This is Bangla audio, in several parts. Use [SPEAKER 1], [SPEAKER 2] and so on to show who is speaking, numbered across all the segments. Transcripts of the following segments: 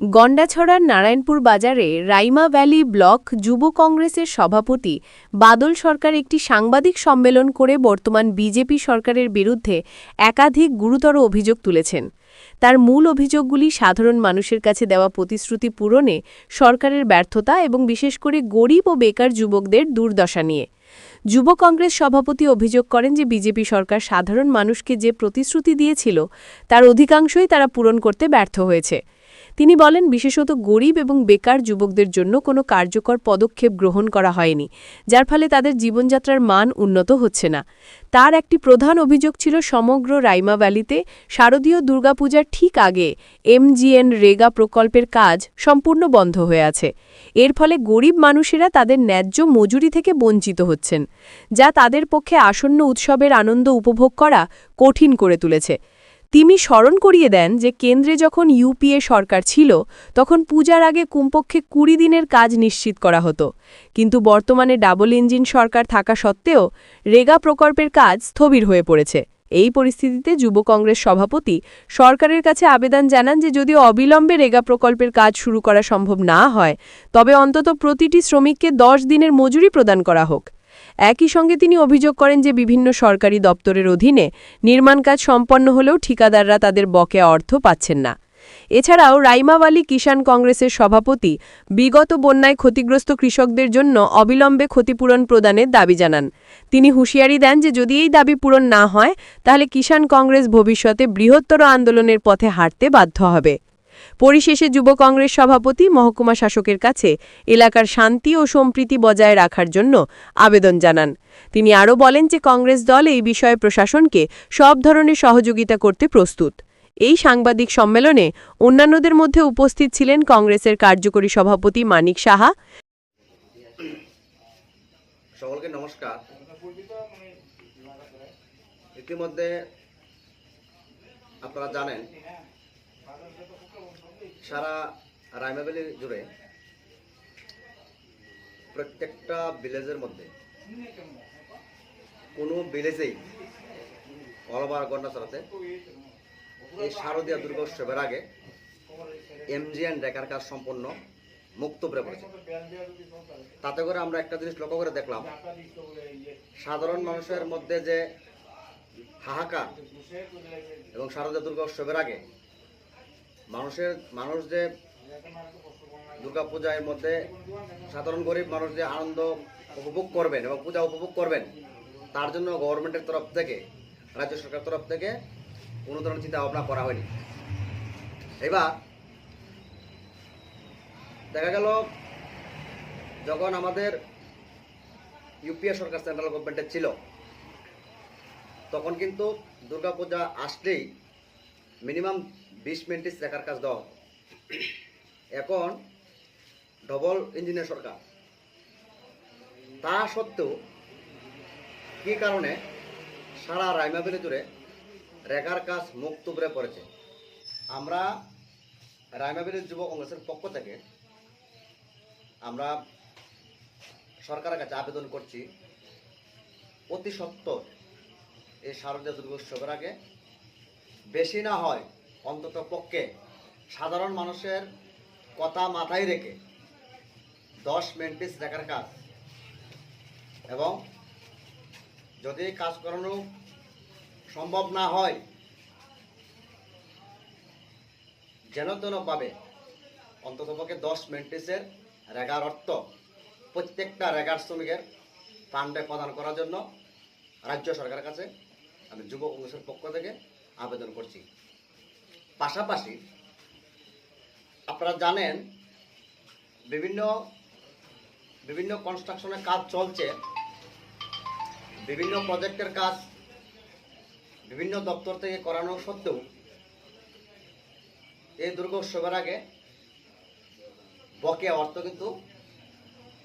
[SPEAKER 1] গন্ডাছড়ার নারায়ণপুর বাজারে রাইমা ভ্যালি ব্লক যুব কংগ্রেসের সভাপতি বাদল সরকার একটি সাংবাদিক সম্মেলন করে বর্তমান বিজেপি সরকারের বিরুদ্ধে একাধিক গুরুতর অভিযোগ তুলেছেন। তার মূল অভিযোগগুলি সাধারণ মানুষের কাছে দেওয়া প্রতিশ্রুতি পূরণে সরকারের ব্যর্থতা এবং বিশেষ করে গরিব ও বেকার যুবকদের দুর্দশা নিয়ে। যুব কংগ্রেস সভাপতি অভিযোগ করেন যে বিজেপি সরকার সাধারণ মানুষকে যে প্রতিশ্রুতি দিয়েছিল, তার অধিকাংশই তারা পূরণ করতে ব্যর্থ হয়েছে। তিনি বলেন, বিশেষত গরিব এবং বেকার যুবকদের জন্য কোনো কার্যকর পদক্ষেপ গ্রহণ করা হয়নি, যার ফলে তাদের জীবনযাত্রার মান উন্নত হচ্ছে না। তার একটি প্রধান অভিযোগ ছিল, সমগ্র রাইমা ভ্যালিতে শারদীয় দুর্গাপূজার ঠিক আগে এমজিএন রেগা প্রকল্পের কাজ সম্পূর্ণ বন্ধ হয়ে আছে। এর ফলে গরিব মানুষেরা তাদের ন্যায্য মজুরি থেকে বঞ্চিত হচ্ছেন, যা তাদের পক্ষে আসন্ন উৎসবের আনন্দ উপভোগ করা কঠিন করে তুলেছে। তিনি স্মরণ করিয়ে দেন যে কেন্দ্রে যখন ইউপিএ সরকার ছিল, তখন পূজার আগে কমপক্ষে কুড়ি দিনের কাজ নিশ্চিত করা হতো। কিন্তু বর্তমানে ডাবল ইঞ্জিন সরকার থাকা সত্ত্বেও রেগা প্রকল্পের কাজ স্থবির হয়ে পড়েছে। এই পরিস্থিতিতে যুব কংগ্রেস সভাপতি সরকারের কাছে আবেদন জানান যে যদিও অবিলম্বে রেগা প্রকল্পের কাজ শুরু করা সম্ভব না হয়, তবে অন্তত প্রতিটি শ্রমিককে দশ দিনের মজুরি প্রদান করা হোক। একই সঙ্গে তিনি অভিযোগ করেন যে বিভিন্ন সরকারি দপ্তরের অধীনে নির্মাণ কাজ সম্পন্ন হলেও ঠিকাদাররা তাদের বকেয়া অর্থ পাচ্ছেন না। এছাড়াও রাইমাওয়ালি কিষাণ কংগ্রেসের সভাপতি বিগত বন্যায় ক্ষতিগ্রস্ত কৃষকদের জন্য অবিলম্বে ক্ষতিপূরণ প্রদানের দাবি জানান। তিনি হুঁশিয়ারি দেন যে যদি এই দাবি পূরণ না হয়, তাহলে কিষাণ কংগ্রেস ভবিষ্যতে বৃহত্তর আন্দোলনের পথে হাঁটতে বাধ্য হবে। পরিশেষে যুব কংগ্রেস সভাপতি, মহকুমা শাসকের কাছে এলাকার শান্তি ও সম্প্রীতি বজায় রাখার জন্য আবেদন জানান। তিনি আরও বলেন যে কংগ্রেস দল এই বিষয়ে প্রশাসনকে সব ধরনের সহযোগিতা করতে প্রস্তুত। এই সাংবাদিক সম্মেলনে অন্যান্যদের মধ্যে উপস্থিত ছিলেন কংগ্রেসের কার্যকরী সভাপতি মানিক সাহা।
[SPEAKER 2] সকলকে নমস্কার। ইতিমধ্যে আপনারা জানেন সারা রাইমাবেলি জুড়ে প্রত্যেকটা ভিলেজের মধ্যে কোনো ভিলেজেই অলবার গন্ডা চালাতে এই শারদীয় দুর্গোৎসবের আগে এমজিএন রেখার কাজ সম্পন্ন মুক্ত করে পড়েছে। তাতে করে আমরা একটা জিনিস লক্ষ্য করে দেখলাম, সাধারণ মানুষের মধ্যে যে হাহাকার এবং শারদীয় দুর্গা উৎসবের আগে মানুষের, মানুষ যে দুর্গা পূজার মধ্যে সাধারণ গরিব মানুষ যে আনন্দ উপভোগ করবেন এবং পূজা উপভোগ করবেন, তার জন্য গভর্নমেন্টের তরফ থেকে, রাজ্য সরকারের তরফ থেকে কোনো ধরনের চিন্তা ভাবনা করা হয়নি। এবার দেখা গেল যখন আমাদের ইউপিএ সরকার, সেন্ট্রাল গভর্নমেন্টের ছিল, তখন কিন্তু দুর্গাপূজা আসলেই মিনিমাম বিশ মিনিট রেখার কাজ দেওয়া এখন ডবল ইঞ্জিনের সরকার। তা সত্ত্বেও কী কারণে সারা রাইমাবিলি জুড়ে রেখার কাজ মুক্ত করে পড়েছে? আমরা রাইমাবিলির যুব কংগ্রেসের পক্ষ থেকে আমরা সরকারের কাছে আবেদন করছি, অতি সত্তর এই শারদীয় দুর্গোৎসবের আগে বেশি না হয়, অন্তত পক্ষে। সাধারণ মানুষের কথা মাথায় রেখে দশ মেন্টিস রেখার কাজ। এবং যদি কাজ করানো সম্ভব না হয় যেন তেন পাবে অন্ততপক্ষে দশ মেন্টিসের রেগার অর্থ প্রত্যেকটা রেগার শ্রমিকের ফান্ডে প্রদান করার জন্য রাজ্য সরকারের কাছে আমি যুব কংগ্রেসের পক্ষ থেকে আবেদন করছি। পাশাপাশি আপনারা জানেন, বিভিন্ন বিভিন্ন কনস্ট্রাকশনের কাজ চলছে, বিভিন্ন প্রজেক্টের কাজ, বিভিন্ন দপ্তর থেকে করানো সত্ত্বেও এই দুর্গোৎসবের আগে বকেয়া অর্থ কিন্তু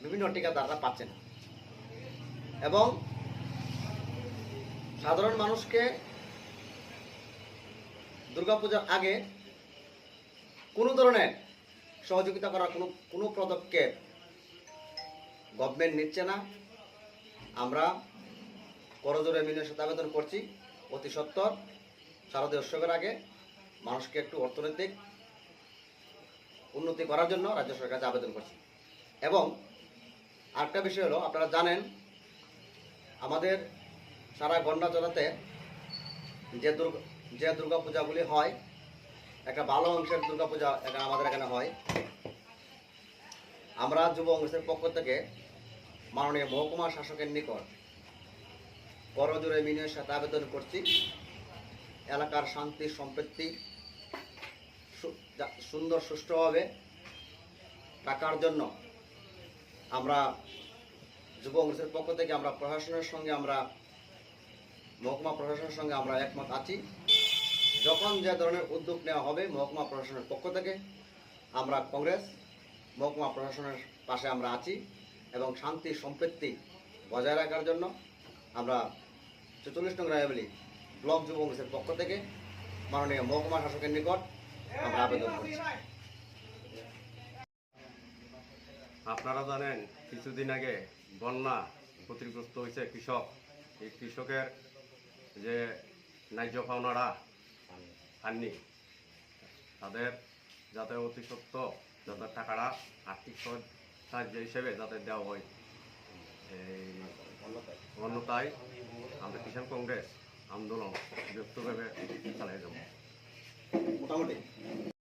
[SPEAKER 2] বিভিন্ন ঠিকাদাররা পাচ্ছে না। এবং সাধারণ মানুষকে দুর্গাপূজার আগে কোনো ধরনের সহযোগিতা করার কোনো কোনো পদক্ষেপ গভর্নমেন্ট নিচ্ছে না। আমরা করজোরে মিলের সাথে আবেদন করছি। অতি সত্তর শারদীয় উৎসবের আগে মানুষকে একটু অর্থনৈতিক উন্নতি করার জন্য রাজ্য সরকার কাছে আবেদন করছি। এবং আরেকটা বিষয় হলো, আপনারা জানেন, আমাদের সারা গন্ডা জেলাতে যে দুর্গা যে দুর্গা পূজাগুলি হয়, একটা ভালো অংশের দুর্গা পূজা এখানে আমাদের এখানে হয়। আমরা যুব কংগ্রেসের পক্ষ থেকে মাননীয় মহকুমা শাসকের নিকট করজোরে মিনের সাথে আবেদন করছি। এলাকার শান্তি সম্পৃক্তি সু- সুন্দর, সুষ্ঠুভাবে রাখার জন্য আমরা যুব কংগ্রেসের পক্ষ থেকে আমরা প্রশাসনের সঙ্গে আমরা মহকুমা প্রশাসনের সঙ্গে আমরা একমত আছি। যখন যে ধরনের উদ্যোগ নেওয়া হবে মহকুমা প্রশাসনের পক্ষ থেকে, আমরা কংগ্রেস, মহকুমা প্রশাসনের পাশে আমরা আছি এবং শান্তি সম্পৃক্তি বজায় রাখার জন্য আমরা চৌচল্লিশ নং রায়বলি ব্লক যুব কংগ্রেসের পক্ষ থেকে মাননীয় মহকুমা শাসকের নিকট আমরা আবেদন করছি।
[SPEAKER 3] আপনারা জানেন, কিছুদিন আগে বন্যা ক্ষতিগ্রস্ত হয়েছে কৃষক। এই কৃষকের যে ন্যায্য পাওনারা আননি। তাদের যাতে অতি সত্য যাদের টাকাটা আর্থিক সাহায্য হিসেবে যাতে দেওয়া হয়। এই অন্যতায় আমরা কিষাণ কংগ্রেস আন্দোলন ব্যক্তভাবে চালিয়ে যাব।
[SPEAKER 2] মোটামুটি।